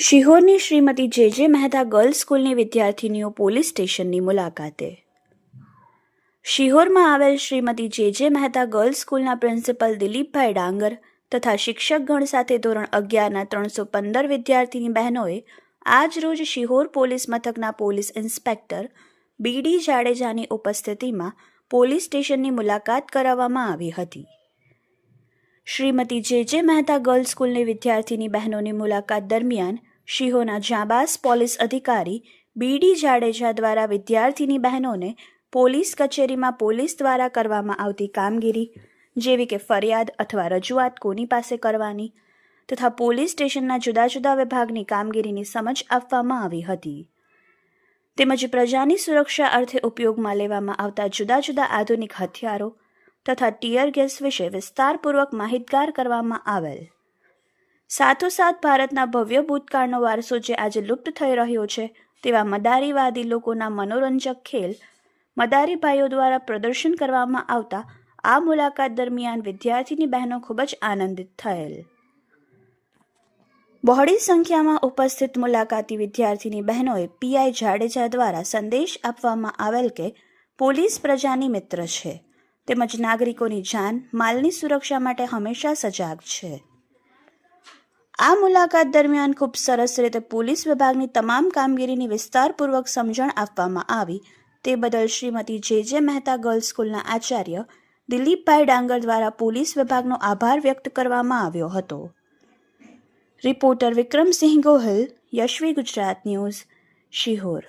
શિહોરની Shrimati J J Mehta girls સ્કૂલની વિદ્યાર્થીનીઓ police સ્ટેશનની મુલાકાતે. શિહોરમાં આવેલ Shrimati J J Mehta girls સ્કૂલના પ્રિન્સિપલ દિલીપભાઈ ડાંગર તથા શિક્ષકગણ સાથે ધોરણ અગિયારના ત્રણસો પંદર વિદ્યાર્થીની બહેનોએ આજ રોજ શિહોર પોલીસ મથકના પોલીસ ઇન્સ્પેક્ટર બીડી જાડેજાની ઉપસ્થિતિમાં પોલીસ સ્ટેશનની મુલાકાત કરાવવામાં આવી હતી. Shrimati J J Mehta girls સ્કૂલની વિદ્યાર્થીની બહેનોની મુલાકાત દરમિયાન શિહોના જાબાસ પોલીસ અધિકારી બીડી જાડેજા દ્વારા વિદ્યાર્થીની બહેનોને પોલીસ કચેરીમાં પોલીસ દ્વારા કરવામાં આવતી કામગીરી, જેવી કે ફરિયાદ અથવા રજૂઆત કોની પાસે કરવાની, તથા પોલીસ સ્ટેશનના જુદા જુદા વિભાગની કામગીરીની સમજ આપવામાં આવી હતી. તેમજ પ્રજાની સુરક્ષા અર્થે ઉપયોગમાં લેવામાં આવતા જુદા જુદા આધુનિક હથિયારો તથા ટીયર ગેસ વિશે વિસ્તારપૂર્વક માહિતગાર કરવામાં આવેલ. સાથોસાથ ભારતના ભવ્ય ભૂતકાળનો વારસો જે આજે લુપ્ત થઈ રહ્યો છે, તેવા મદારીવાદી લોકોના મનોરંજક ખેલ મદારી ભાઈઓ દ્વારા પ્રદર્શન કરવામાં આવતા આ મુલાકાત દરમિયાન વિદ્યાર્થીની બહેનો ખૂબ જ આનંદિત થયેલ. બહોળી સંખ્યામાં ઉપસ્થિત મુલાકાતી વિદ્યાર્થીની બહેનોએ પીઆઈ જાડેજા દ્વારા સંદેશ આપવામાં આવેલ કે પોલીસ પ્રજાની મિત્ર છે, તેમજ નાગરિકોની જાન, માલની સુરક્ષા માટે હંમેશા સજાગ છે. આ મુલાકાત દરમિયાન ખૂબ સરસ રીતે પોલીસ વિભાગની તમામ કામગીરીની વિસ્તારપૂર્વક સમજણ આપવામાં આવી. તે બદલ Shrimati J J Mehta girls સ્કૂલના આચાર્ય દિલીપભાઈ ડાંગર દ્વારા પોલીસ વિભાગનો આભાર વ્યક્ત કરવામાં આવ્યો હતો. Reporter Vikramsinh Gohil, Yashvi Gujarat news, Sihor.